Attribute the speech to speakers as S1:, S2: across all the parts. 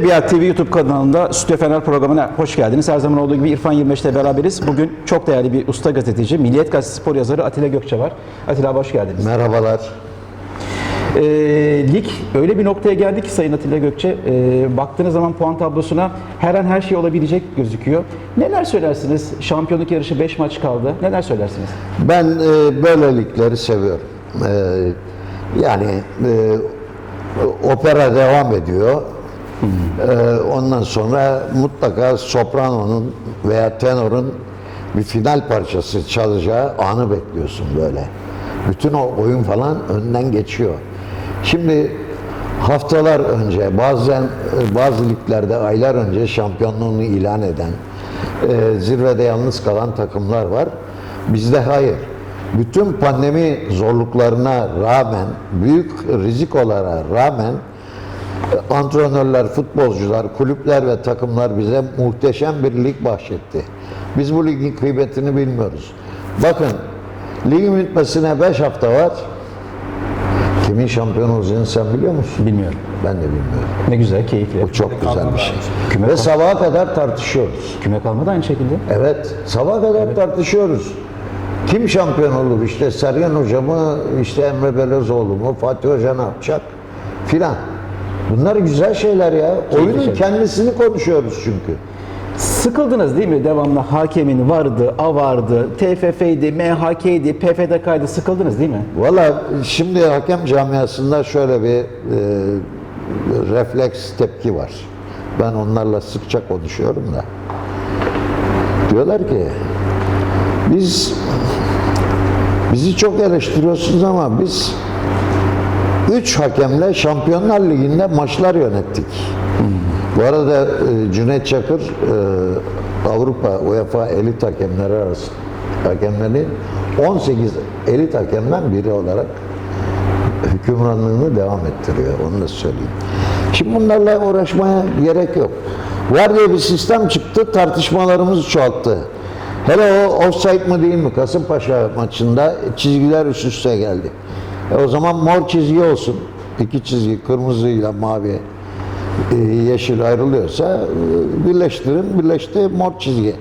S1: Edebiyat TV YouTube kanalında Stüdyo Fener programına hoş geldiniz. Her zaman olduğu gibi İrfan 25'te beraberiz. Bugün çok değerli bir usta gazeteci, Milliyet Gazetesi spor yazarı Atilla Gökçe var. Atilla hoş geldiniz.
S2: Merhabalar.
S1: Ee, lig öyle bir noktaya geldi ki Sayın Atilla Gökçe, e, baktığınız zaman puan tablosuna her an her şey olabilecek gözüküyor. Neler söylersiniz? Şampiyonluk yarışı 5 maç kaldı. Neler söylersiniz?
S2: Ben e, böyle ligleri seviyorum. E, yani e, opera devam ediyor. E, ondan sonra mutlaka soprano'nun veya tenorun bir final parçası çalacağı anı bekliyorsun böyle. Bütün o oyun falan önden geçiyor. Şimdi haftalar önce bazen bazı liglerde aylar önce şampiyonluğunu ilan eden e, zirvede yalnız kalan takımlar var. Bizde hayır. Bütün pandemi zorluklarına rağmen, büyük rizikolara rağmen antrenörler, futbolcular, kulüpler ve takımlar bize muhteşem bir lig bahşetti. Biz bu ligin kıymetini bilmiyoruz. Bakın, ligin bitmesine 5 hafta var. Kimin şampiyon olacağını sen biliyor musun?
S1: Bilmiyorum.
S2: Ben de bilmiyorum.
S1: Ne güzel, keyifli.
S2: Bu çok güzel bir şey.
S1: Küme
S2: Ve sabaha kadar tartışıyoruz.
S1: Küme kalmadı aynı şekilde.
S2: Evet, sabaha kadar tartışıyoruz. Kim şampiyon olur? İşte Sergen Hoca mı, işte Emre Belözoğlu mu, Fatih Hoca ne yapacak? Filan. Bunlar güzel şeyler ya. Oyunun kendisini konuşuyoruz çünkü.
S1: Sıkıldınız değil mi? Devamlı hakemin vardı, A vardı, TFF'ydi, MHK'ydi, PFDK'ydı. Sıkıldınız değil mi?
S2: Valla şimdi hakem camiasında şöyle bir e, refleks tepki var. Ben onlarla sıkça konuşuyorum da. Diyorlar ki biz bizi çok eleştiriyorsunuz ama biz üç hakemle Şampiyonlar Ligi'nde maçlar yönettik. Bu arada e, Cüneyt Çakır e, Avrupa UEFA elit hakemleri arası hakemlerin 18 elit hakemden biri olarak hükümranlığını devam ettiriyor. Onu da söyleyeyim. Şimdi bunlarla uğraşmaya gerek yok. Var diye bir sistem çıktı, tartışmalarımız çoğalttı. Hele o offside mı değil mi? Kasımpaşa maçında çizgiler üst üste geldi. E o zaman mor çizgi olsun. İki çizgi kırmızıyla mavi e, yeşil ayrılıyorsa e, birleştirin, birleşti mor çizgi.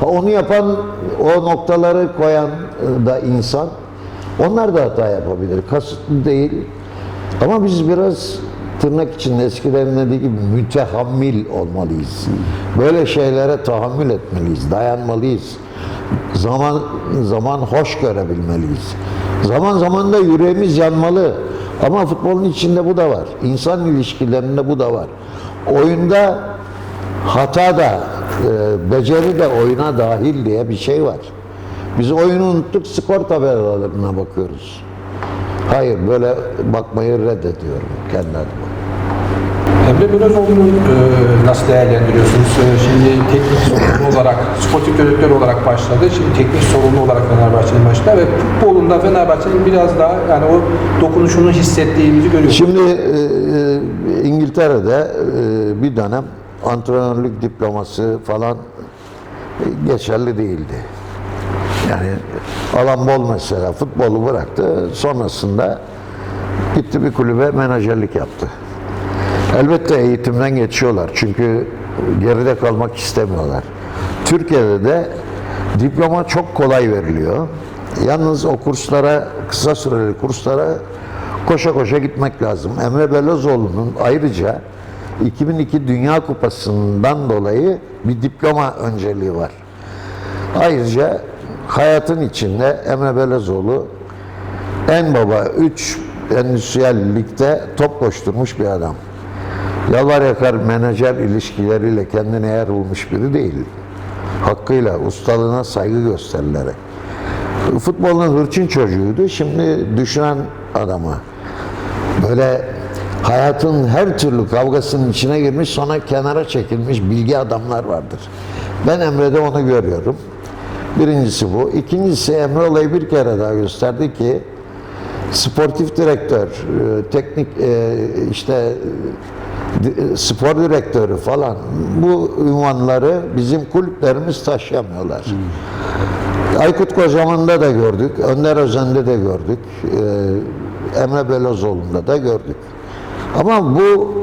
S2: Ha, onu yapan, o noktaları koyan e, da insan, onlar da hata yapabilir. Kasıtlı değil. Ama biz biraz tırnak içinde eskilerin dediği gibi mütehammil olmalıyız. Böyle şeylere tahammül etmeliyiz, dayanmalıyız. Zaman zaman hoş görebilmeliyiz. Zaman zaman da yüreğimiz yanmalı. Ama futbolun içinde bu da var. İnsan ilişkilerinde bu da var. Oyunda hata da, e, beceri de oyuna dahil diye bir şey var. Biz oyunu unuttuk, skor tabelalarına bakıyoruz. Hayır, böyle bakmayı reddediyorum kendi adıma.
S3: Emre Belözoğlu'nu e, nasıl değerlendiriyorsunuz? E, şimdi teknik olarak, sportif direktör olarak başladı. Şimdi teknik sorumlu olarak Fenerbahçe'nin başında ve futbolunda Fenerbahçe'nin biraz daha yani o dokunuşunu hissettiğimizi görüyoruz.
S2: Şimdi e, e, İngiltere'de e, bir dönem antrenörlük diploması falan e, geçerli değildi. Yani alan bol mesela futbolu bıraktı. Sonrasında gitti bir kulübe menajerlik yaptı. Elbette eğitimden geçiyorlar çünkü geride kalmak istemiyorlar. Türkiye'de de diploma çok kolay veriliyor. Yalnız o kurslara, kısa süreli kurslara koşa koşa gitmek lazım. Emre Belözoğlu'nun ayrıca 2002 Dünya Kupası'ndan dolayı bir diploma önceliği var. Ayrıca hayatın içinde Emre Belözoğlu en baba 3 endüstriyel ligde top koşturmuş bir adam. Yalvar yakar menajer ilişkileriyle kendine yer bulmuş biri değil. Hakkıyla, ustalığına saygı gösterilerek. Futbolun hırçın çocuğuydu. Şimdi düşünen adamı. Böyle hayatın her türlü kavgasının içine girmiş sonra kenara çekilmiş bilgi adamlar vardır. Ben Emre'de onu görüyorum. Birincisi bu. İkincisi Emre olayı bir kere daha gösterdi ki sportif direktör, e, teknik e, işte spor direktörü falan bu ünvanları bizim kulüplerimiz taşıyamıyorlar. Aykut Kocaman'da da gördük, Önder Özen'de de gördük, e, Emre Belözoğlu'nda da gördük. Ama bu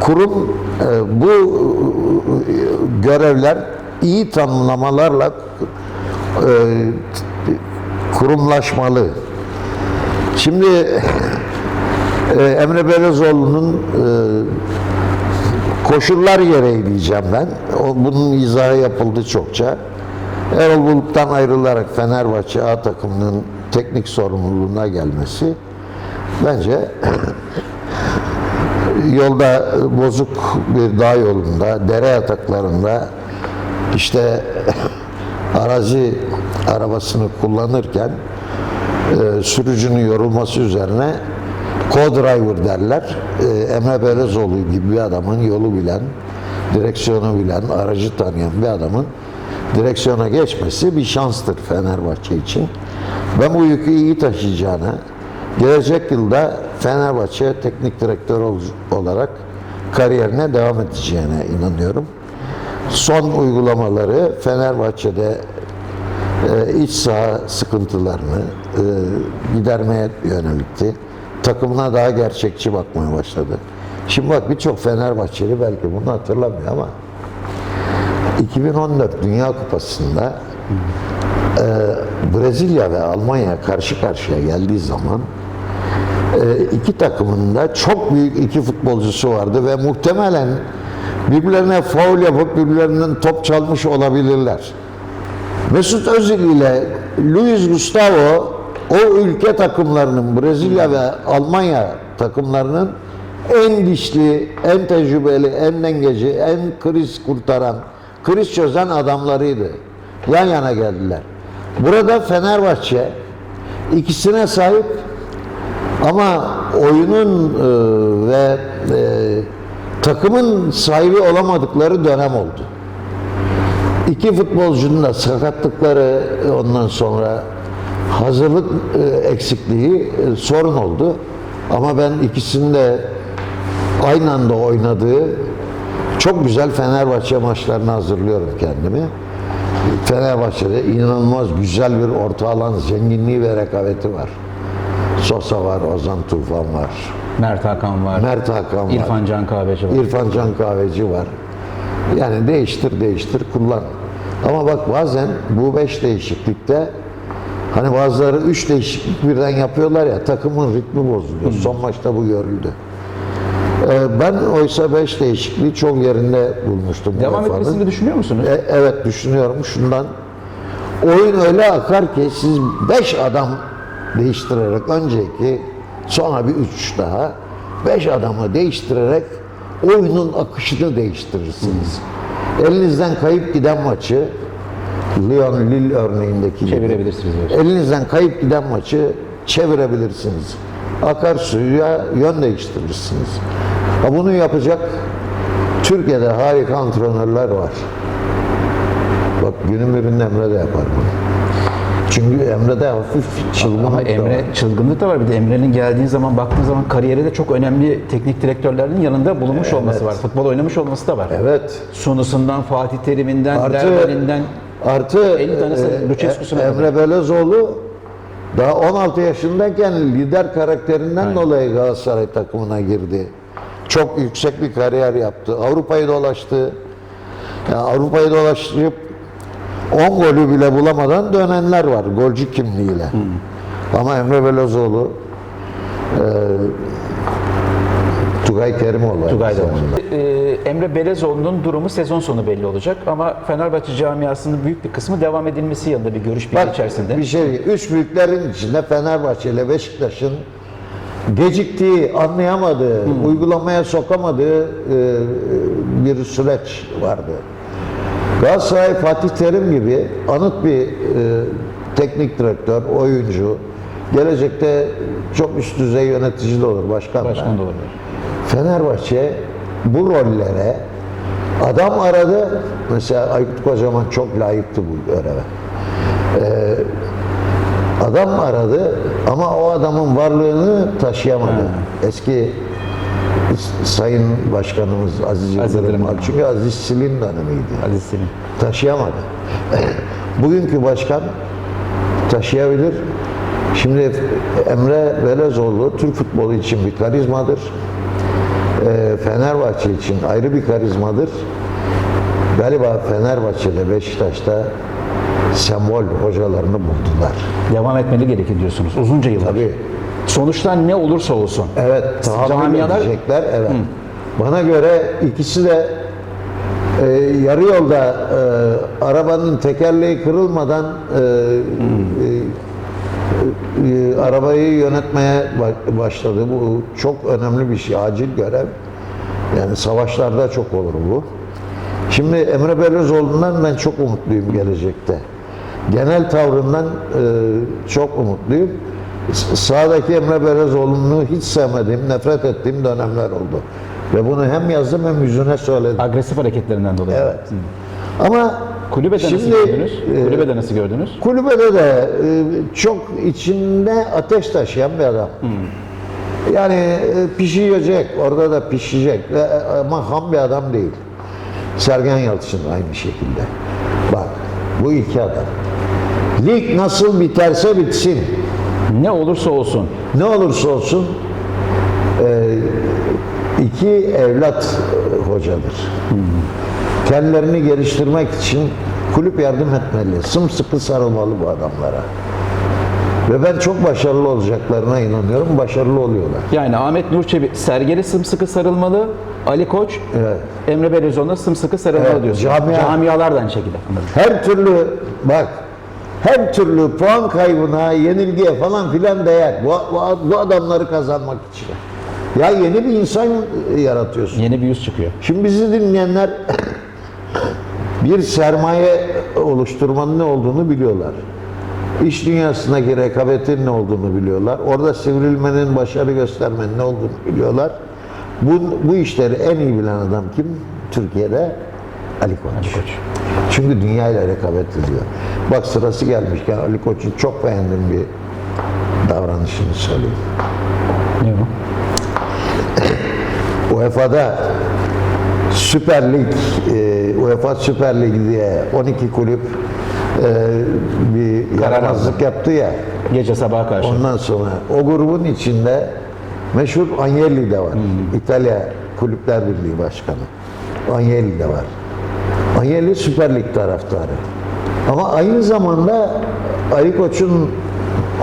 S2: kurum e, bu e, görevler iyi tanımlamalarla e, kurumlaşmalı. Şimdi e, Emre Belezoğlu'nun e, koşullar gereği diyeceğim ben. Bunun izahı yapıldı çokça. Erol Bulut'tan ayrılarak Fenerbahçe A takımının teknik sorumluluğuna gelmesi bence yolda bozuk bir dağ yolunda, dere yataklarında işte arazi arabasını kullanırken e, sürücünün yorulması üzerine co-driver derler. E, Emre Belezoğlu gibi bir adamın yolu bilen, direksiyonu bilen, aracı tanıyan bir adamın direksiyona geçmesi bir şanstır Fenerbahçe için. Ben bu yükü iyi taşıyacağına, gelecek yılda Fenerbahçe teknik direktör ol- olarak kariyerine devam edeceğine inanıyorum. Son uygulamaları Fenerbahçe'de e, iç saha sıkıntılarını e, gidermeye yönelikti. Takımına daha gerçekçi bakmaya başladı. Şimdi bak birçok Fenerbahçeli belki bunu hatırlamıyor ama 2014 Dünya Kupası'nda e, Brezilya ve Almanya karşı karşıya geldiği zaman e, iki takımın da çok büyük iki futbolcusu vardı ve muhtemelen birbirlerine faul yapıp birbirlerinden top çalmış olabilirler. Mesut Özil ile Luis Gustavo o ülke takımlarının Brezilya ve Almanya takımlarının en dişli, en tecrübeli, en dengeci, en kriz kurtaran, kriz çözen adamlarıydı. Yan yana geldiler. Burada Fenerbahçe ikisine sahip ama oyunun e, ve e, takımın sahibi olamadıkları dönem oldu. İki futbolcunun da sakatlıkları ondan sonra hazırlık e, eksikliği e, sorun oldu. Ama ben ikisinin de aynı anda oynadığı çok güzel Fenerbahçe maçlarına hazırlıyorum kendimi. Fenerbahçe'de inanılmaz güzel bir orta alan zenginliği ve rekabeti var. Sosa var, Ozan Tufan var,
S1: Mert Hakan var.
S2: Mert Hakan var.
S1: İrfan Can Kahveci var.
S2: İrfan Can Kahveci var. Yani değiştir değiştir kullan. Ama bak bazen bu beş değişiklikte hani bazıları üç değişiklik birden yapıyorlar ya takımın ritmi bozuluyor. Son maçta bu görüldü. Ee, ben oysa beş değişikliği çok yerinde bulmuştum.
S1: Devam
S2: UEFA'nın.
S1: etmesini düşünüyor musunuz?
S2: E, evet düşünüyorum şundan. Oyun öyle akar ki siz beş adam değiştirerek önceki sonra bir üç daha beş adamı değiştirerek oyunun akışını değiştirirsiniz. Elinizden kayıp giden maçı Lyon Lille örneğindeki gibi
S1: Çevirebilirsiniz diyorsun.
S2: elinizden kayıp giden maçı çevirebilirsiniz. Akarsuya yön değiştirirsiniz. Ha bunu yapacak Türkiye'de harika antrenörler var. Bak günün birinde Emre de yapar bunu. Çünkü Emre'de hafif çılgınlık
S1: Ama
S2: da
S1: Emre
S2: var.
S1: çılgınlık da var. Bir de Emre'nin geldiği zaman baktığın zaman kariyeri de çok önemli teknik direktörlerin yanında bulunmuş olması var. Futbol oynamış olması da var.
S2: Evet.
S1: Sunusundan, Fatih Terim'inden,
S2: Artı,
S1: Dervali'nden.
S2: Artı
S1: 50 tane
S2: e, e, Emre Belezoğlu daha 16 yaşındayken lider karakterinden dolayı Galatasaray takımına girdi. Çok yüksek bir kariyer yaptı. Avrupa'yı dolaştı. Yani Avrupa'yı dolaşıp 10 golü bile bulamadan dönenler var golcü kimliğiyle. Ama Emre Belezoğlu e, Tugay Kerimoğlu.
S1: Tugay da. Ee, Emre Belezoğlu'nun durumu sezon sonu belli olacak ama Fenerbahçe camiasının büyük bir kısmı devam edilmesi yanında bir görüş birliği
S2: Bak
S1: içerisinde.
S2: bir şey, üç büyüklerin içinde Fenerbahçe ile Beşiktaş'ın geciktiği, anlayamadığı, uygulamaya sokamadığı e, bir süreç vardı. Galatasaray Fatih Terim gibi anıt bir e, teknik direktör, oyuncu, gelecekte çok üst düzey yönetici de olur, başkan.
S1: Başkan da olabilir.
S2: Fenerbahçe bu rollere adam aradı. Mesela Aykut Kocaman çok layıktı bu göreve. Ee, adam aradı ama o adamın varlığını taşıyamadı. Eski Sayın Başkanımız Aziz Yıldırım. Çünkü Aziz Silin dönemiydi.
S1: Aziz Selim.
S2: Taşıyamadı. Bugünkü başkan taşıyabilir. Şimdi Emre Belezoğlu Türk futbolu için bir karizmadır. Fenerbahçe için ayrı bir karizmadır. Galiba Fenerbahçe'de Beşiktaş'ta sembol hocalarını buldular.
S1: Devam etmeli gerekir diyorsunuz. Uzunca yıllar.
S2: Tabii.
S1: Sonuçlar ne olursa olsun.
S2: Evet, tahammül
S1: Camialar-
S2: edecekler. Evet. Bana göre ikisi de e, yarı yolda e, arabanın tekerleği kırılmadan e, e, e, arabayı yönetmeye ba- başladı. Bu çok önemli bir şey, acil görev. Yani savaşlarda çok olur bu. Şimdi Emre Belözoğlu'ndan ben çok umutluyum gelecekte. Genel tavrından e, çok umutluyum. Sağdaki Emre Belözoğlu'nu hiç sevmediğim, nefret ettiğim dönemler oldu. Ve bunu hem yazdım hem yüzüne söyledim.
S1: Agresif hareketlerinden dolayı.
S2: Evet. Ama
S1: Kulübede nasıl
S2: şimdi,
S1: gördünüz?
S2: e,
S1: Kulübede nasıl gördünüz?
S2: Kulübede de e, çok içinde ateş taşıyan bir adam. Yani e, pişirecek, orada da pişecek Ve, e, ama ham bir adam değil. Sergen Yalçın aynı şekilde. Bak bu iki adam. Lig nasıl biterse bitsin.
S1: Ne olursa olsun.
S2: Ne olursa olsun e, iki evlat hocadır. Kendilerini geliştirmek için kulüp yardım etmeli. Sımsıkı sarılmalı bu adamlara. Ve ben çok başarılı olacaklarına inanıyorum. Başarılı oluyorlar.
S1: Yani Ahmet Nur Çebi, Sergen'e sımsıkı sarılmalı, Ali Koç,
S2: Evet.
S1: Emre Belözoğlu'na sımsıkı sarılmalı
S2: Evet,
S1: diyorsun.
S2: camia-
S1: Camialar da aynı şekilde.
S2: Her türlü bak her türlü puan kaybına, yenilgiye falan filan değer. Bu, bu, bu adamları kazanmak için. Ya yeni bir insan yaratıyorsun.
S1: Yeni bir yüz çıkıyor.
S2: Şimdi bizi dinleyenler bir sermaye oluşturmanın ne olduğunu biliyorlar. İş dünyasındaki rekabetin ne olduğunu biliyorlar. Orada sivrilmenin, başarı göstermenin ne olduğunu biliyorlar. Bu, bu işleri en iyi bilen adam kim? Türkiye'de Ali Koç.
S1: Koç.
S2: Çünkü dünyayla rekabet ediyor. Bak sırası gelmişken Ali Koç'un çok beğendiğim bir davranışını söyleyeyim.
S1: Ne o?
S2: UEFA'da Süper Lig, e, UEFA Süper Lig diye 12 kulüp bir
S1: Karar
S2: yaramazlık yaptı ya.
S1: Gece sabaha karşı.
S2: Ondan sonra o grubun içinde meşhur Agnelli de var. İtalya Kulüpler Birliği Başkanı. Agnelli de var. Agnelli Süper Lig taraftarı. Ama aynı zamanda Ali Koç'un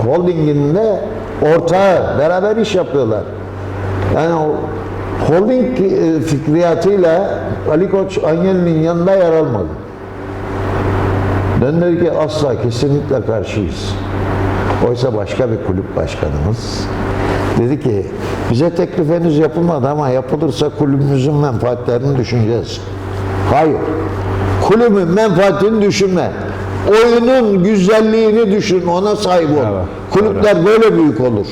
S2: holdinginde ortağı, beraber iş yapıyorlar. Yani o holding e, fikriyatıyla Ali Koç Agnelli'nin yanında yer almadı. Ben dedi ki asla kesinlikle karşıyız. Oysa başka bir kulüp başkanımız dedi ki bize teklif henüz yapılmadı ama yapılırsa kulübümüzün menfaatlerini düşüneceğiz. Hayır. Kulübün menfaatini düşünme. Oyunun güzelliğini düşün, ona sahip ol.
S1: Bravo.
S2: Kulüpler böyle büyük olur.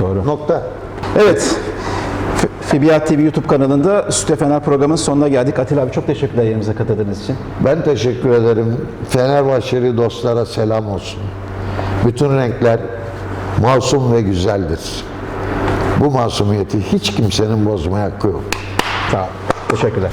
S1: Doğru.
S2: Nokta.
S1: Evet. Fibiyat TV YouTube kanalında Süte Fener programının sonuna geldik. Atilla abi çok teşekkürler yerimize katıldığınız için.
S2: Ben teşekkür ederim. Fenerbahçeli dostlara selam olsun. Bütün renkler masum ve güzeldir. Bu masumiyeti hiç kimsenin bozmaya hakkı yok.
S1: Olun. Teşekkürler.